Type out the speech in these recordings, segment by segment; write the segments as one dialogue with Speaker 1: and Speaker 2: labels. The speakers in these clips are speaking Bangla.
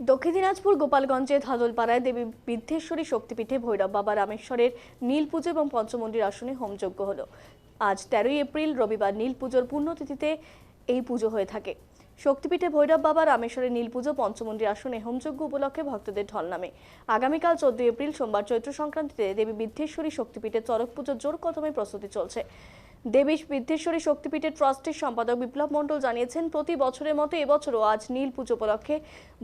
Speaker 1: দক্ষিণ দিনাজপুর গোপালগঞ্জে ধাদলপাড়ায় দেবী বিদ্ধেশ্বরী শক্তিপীঠে ভৈরব বাবা রামেশ্বরের নীল পুজো এবং পঞ্চমন্দির আসনে হোমযজ্ঞ হলো। আজ তেরোই এপ্রিল, রবিবার নীল পুজোর পুণ্যতিথিতে এই পুজো হয়ে থাকে। শক্তিপীঠে ভৈরব বাবা রামেশ্বরের নীল পুজো পঞ্চমন্দির আসনে হোমযজ্ঞ উপলক্ষে ভক্তদের ঢল নামে। আগামীকাল চোদ্দই এপ্রিল সোমবার চৈত্র সংক্রান্তিতে দেবী বিদ্ধেশ্বরী শক্তিপীঠে চরক পুজোর জোর কদমে প্রস্তুতি চলছে। দেবী বিদ্ধেশ্বরী শক্তিপীঠের ট্রাস্টের সম্পাদক বিপ্লব মণ্ডল জানিয়েছেন, প্রতি বছরের মতো এবছরও আজ নীল পুজো উপলক্ষে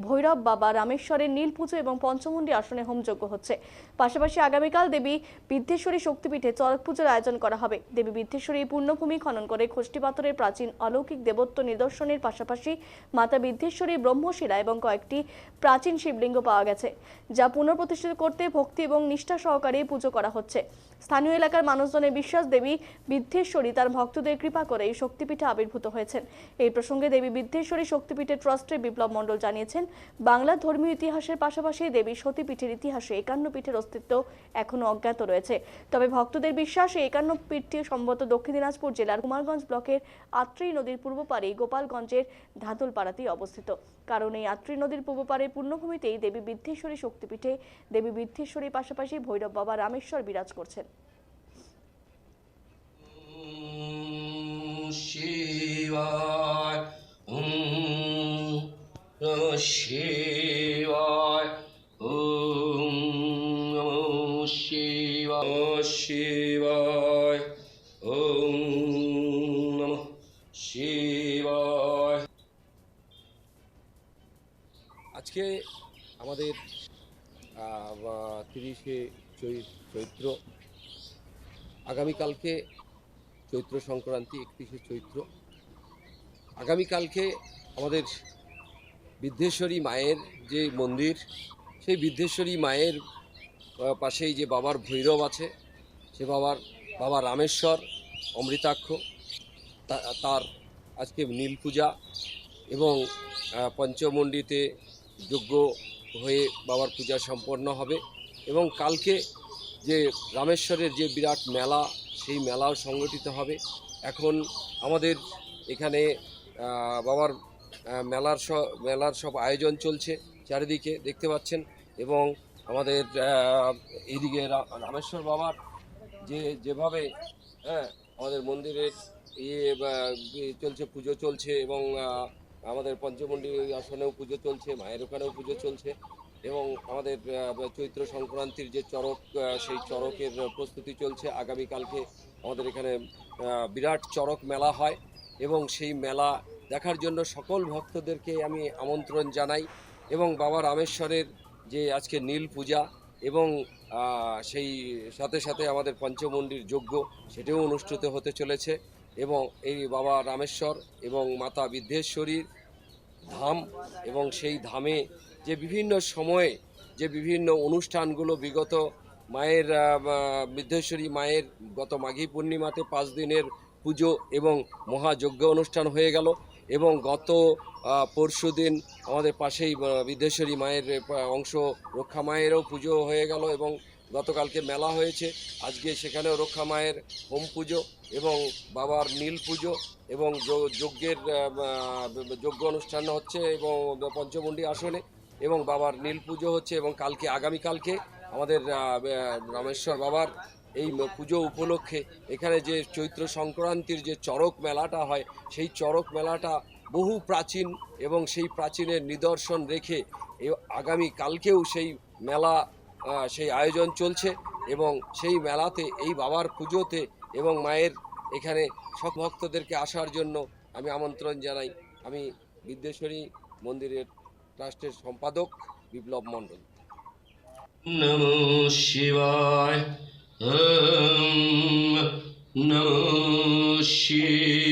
Speaker 1: ভৈরব বাবা রামেশ্বরের নীল পুজো এবং পঞ্চমুণ্ডী আসনে হোমযজ্ঞ হচ্ছে। পাশাপাশি আগামীকাল দেবী বিদ্ধেশ্বরী শক্তিপীঠে চরক পুজোর আয়োজন করা হবে। দেবী বিদ্ধেশ্বরী পূর্ণভূমি খনন করে খষ্টি পাথরের প্রাচীন অলৌকিক দেবত্ব নিদর্শনের পাশাপাশি মাতা বিদ্ধেশ্বরী ব্রহ্মশিলা এবং কয়েকটি প্রাচীন শিবলিঙ্গ পাওয়া গেছে, যা পুনঃপ্রতিষ্ঠিত করতে ভক্তি এবং নিষ্ঠা সহকারে পুজো করা হচ্ছে। স্থানীয় এলাকার মানুষজনের বিশ্বাস, দেবী বিদ্ধেশ্বরী তার ভক্তদের কৃপা করে এই শক্তিপীঠে আবির্ভূত হয়েছেন। এই প্রসঙ্গে দেবী বিদ্ধেশ্বরী শক্তিপীঠের ট্রাস্টের বিপ্লব মণ্ডল জানিয়েছেন, বাংলা ধর্মীয় ইতিহাসের পাশাপাশি দেবী সতীপীঠের ইতিহাসে একান্ন পীঠের অস্তিত্ব এখনও অজ্ঞাত রয়েছে। তবে ভক্তদের বিশ্বাস, এই একান্ন পীঠটি সম্ভবত দক্ষিণ দিনাজপুর জেলার কুমারগঞ্জ ব্লকের আত্রেই নদীর পূর্ব পারে গোপালগঞ্জের ধাতলপাড়াতেই অবস্থিত। কারণ এই আত্রেই নদীর পূর্ব পারে পূর্ণভূমিতেই দেবী বিদ্ধেশ্বরী শক্তিপীঠে দেবী বিদ্ধেশ্বরীর পাশাপাশি ভৈরব বাবা রামেশ্বর বিরাজ করছেন।
Speaker 2: শিবায় ওম নম শিবায় ওম নম শিবায় শিবায় ওম নম শিবায়।
Speaker 3: আজকে আমাদের তিরিশে চৈত্র, আগামীকালকে চৈত্র সংক্রান্তি একত্রিশে চৈত্র। আগামীকালকে আমাদের বিদ্ধেশ্বরী মায়ের যে মন্দির সেই বিদ্ধেশ্বরী মায়ের পাশেই যে বাবার ভৈরব আছে সে বাবার বাবা রামেশ্বর অমৃতাক্ষ তার আজকে নীল পূজা এবং আহ, পঞ্চমন্ডিতে যজ্ঞ হয়ে বাবার পূজা সম্পন্ন হবে এবং কালকে যে রামেশ্বরের যে বিরাট মেলা সেই মেলাও সংগঠিত হবে। এখন আমাদের এখানে বাবার মেলার সব মেলার সব আয়োজন চলছে চারিদিকে, দেখতে পাচ্ছেন। এবং আমাদের এইদিকে রামেশ্বর বাবার যে, যেভাবে হ্যাঁ আমাদের মন্দিরের ইয়ে চলছে, পুজো চলছে এবং আমাদের পঞ্চমন্ডি আসনেও পুজো চলছে, মায়ের ওখানেও পুজো চলছে। এবং আমাদের চৈত্র সংক্রান্তির যে আহ, সেই চড়কের প্রস্তুতি চলছে। আগামীকালকে আমাদের এখানে বিরাট চড়ক মেলা হয় এবং সেই মেলা দেখার জন্য সকল ভক্তদেরকে আমি আমন্ত্রণ জানাই এবং বাবা রামেশ্বরের যে আজকে নীল পূজা এবং সেই সাথে সাথে আমাদের পঞ্চমন্ডির যজ্ঞ সেটাও অনুষ্ঠিত হতে চলেছে এবং এই বাবা রামেশ্বর এবং মাতা বিদ্ধেশ্বরীর ধাম এবং সেই ধামে যে বিভিন্ন সময়ে যে বিভিন্ন অনুষ্ঠানগুলো বিগত মায়ের বিদ্ধেশ্বরী মায়ের গত মাঘী পূর্ণিমাতে পাঁচ দিনের পুজো এবং মহাযজ্ঞ অনুষ্ঠান হয়ে গেল এবং গত পরশু দিন আমাদের পাশেই আহ, মায়ের অংশ রক্ষা মায়েরও পুজো হয়ে গেল এবং গতকালকে মেলা হয়েছে। আজকে সেখানেও রক্ষা মায়ের হোম পুজো এবং বাবার নীল পুজো এবং যজ্ঞের যজ্ঞ অনুষ্ঠান হচ্ছে এবং পঞ্চমন্ডি আসনে। এবং বাবার নীল পুজো হচ্ছে এবং কালকে আগামীকালকে আমাদের রামেশ্বর বাবার এই পুজো উপলক্ষে এখানে যে চৈত্র সংক্রান্তির যে চড়ক মেলাটা হয়, সেই চড়ক মেলাটা বহু প্রাচীন এবং সেই প্রাচীনের নিদর্শন রেখে আগামী কালকেও সেই মেলা সেই আয়োজন চলছে এবং সেই মেলাতে, এই বাবার পুজোতে এবং মায়ের এখানে সব ভক্তদেরকে আসার জন্য আমি আমন্ত্রণ জানাই। আমি বিদ্যেশ্বরী মন্দিরের ট্রাস্টের সম্পাদক বিপ্লব মণ্ডল।
Speaker 2: নমো শিবায় নমো শিব